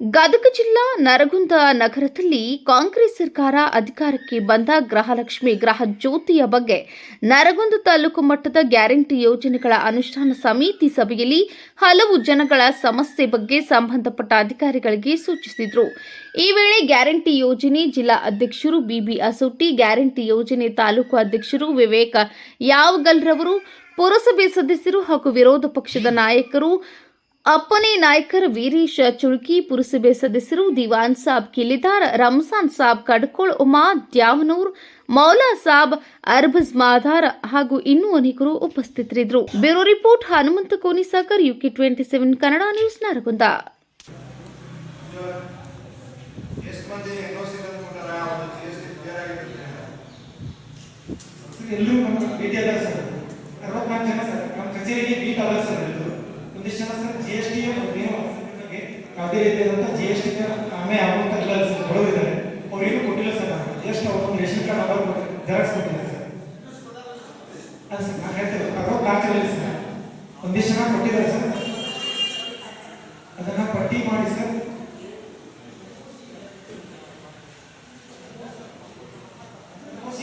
ಗದಗ ಜಿಲ್ಲಾ ನರಗುಂದ ನಗರದಲ್ಲಿ ಕಾಂಗ್ರೆಸ್ ಸರ್ಕಾರ ಅಧಿಕಾರಕ್ಕೆ ಬಂದ ಗೃಹಲಕ್ಷ್ಮಿ ಗೃಹ ಜ್ಯೋತಿಯ ಬಗ್ಗೆ ನರಗುಂದ ತಾಲೂಕು ಮಟ್ಟದ ಗ್ಯಾರಂಟಿ ಯೋಜನೆಗಳ ಅನುಷ್ಠಾನ ಸಮಿತಿ ಸಭೆಯಲ್ಲಿ ಹಲವು ಜನಗಳ ಸಮಸ್ಯೆ ಬಗ್ಗೆ ಸಂಬಂಧಪಟ್ಟ ಅಧಿಕಾರಿಗಳಿಗೆ ಸೂಚಿಸಿದರು. ಈ ವೇಳೆ ಗ್ಯಾರಂಟಿ ಯೋಜನೆ ಜಿಲ್ಲಾ ಅಧ್ಯಕ್ಷರು ಬಿಬಿ ಅಸೋಟಿ, ಗ್ಯಾರಂಟಿ ಯೋಜನೆ ತಾಲೂಕು ಅಧ್ಯಕ್ಷರು ವಿವೇಕ ಯಾವಗಲ್ರವರು, ಪುರಸಭೆ ಸದಸ್ಯರು ಹಾಗೂ ವಿರೋಧ ಪಕ್ಷದ ನಾಯಕರು ಅಪ್ಪನೆ ನಾಯ್ಕರ್ ವೀರೇಶ ಚುಳ್ಕಿ ಪುರಸಭೆ ಸದಸ್ಯರು ದಿವಾನ್ ಸಾಬ್ ಕಿಲಿದಾರ್ ರಮಸಾನ್ ಸಾಬ್ ಕಡ್ಕೋಳ್, ಉಮಾ ದ್ಯಾವನೂರ್, ಮೌಲಾ ಸಾಬ್, ಅರ್ಬಜ್ ಮಾದಾರ್ ಹಾಗೂ ಇನ್ನೂ ಅನೇಕರು ಉಪಸ್ಥಿತರಿದ್ದರು. Bureau report, Hanumanta Konisakar UK twenty seven Kannada news Naragund. ಎಲ್ಲರೂ ನಮ್ಮ ಸರ್ ಅರವತ್ನಾಲ್ಕು ಜನ ಸರ್, ನಮ್ಮ ಕಚೇರಿಗೆ ಭೇಟಿ ಅಲ್ಲ ಸರ್. ಶಿಕ್ಷಣ ಜಿ ಎಸ್ ಟಿ ಯಾವುದೇ ರೀತಿಯಾದಂತಹ ಜಿ ಎಸ್ ಟಿ ಆಮೆ ಆಗುವಂತ ಬಡವರು ಇದ್ದಾರೆ ಅವ್ರೇನು ಕೊಟ್ಟಿಲ್ಲ ಸರ್ ಜಸ್ಟ್ ಅವ್ರೊಂದು ರೇಷನ್ ಕಾರ್ಡ್ ಅವರು ಜೆರಾಕ್ಸ್ ಕೊಟ್ಟಿಲ್ಲ ಸರ್. ಅದು ಸರ್, ನಾನು ಹೇಳ್ತೇವೆ ಅವರು ಕಾರ್ತಿರಲಿಲ್ಲ ಸರ್ ಒಂದಿಷ್ಟು ಜನ ಕೊಟ್ಟಿದ್ದಾರೆ ಸರ್. ಅದನ್ನ ಪಟ್ಟಿ ಮಾಡಿ ಸರ್.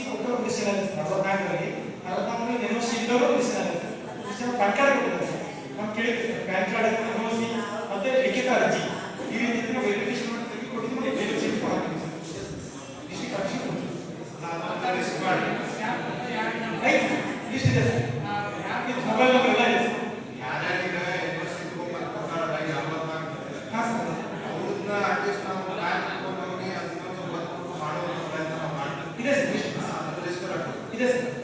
ಕೊಟ್ಟರು ಒಂದಿಷ್ಟು ಜನ ಸರ್ ಅವರು ಕಾರ್ತಿರಲಿ ಅರ್ಧ ಎನ್ ಒಂದಿಷ್ಟು ಜನ ಸರ್ ಪಡ್ಕಾಡ ಕಾರ್ಡ್ ತೋರಿಸಿ ಮತ್ತೆ ಲಿಖಿತ ಅರ್ಜಿ ಈ ರೀತಿ ವೆರಿಫಿಕೇಶನ್ ಮಾಡೋದಕ್ಕೆ ಕೊಟ್ಟಿದ್ದೆ ವೆರಿಫಿಕೇಶನ್ ಕೊಡೋದು ಡಿಸ್ಟ್ರಿಕ್ಟ್ ಅರ್ಜಿ ಅಡ್ರೆಸ್ ಮಾಡಿ ಲಿಸ್ಟ್ ಇದೆ ಸರ್ ಮೊಬೈಲ್ ನಂಬರ್ ಎಲ್ಲ ಇದೆ ಇದೆ ಸರ್ ಇದೆ ಸರ್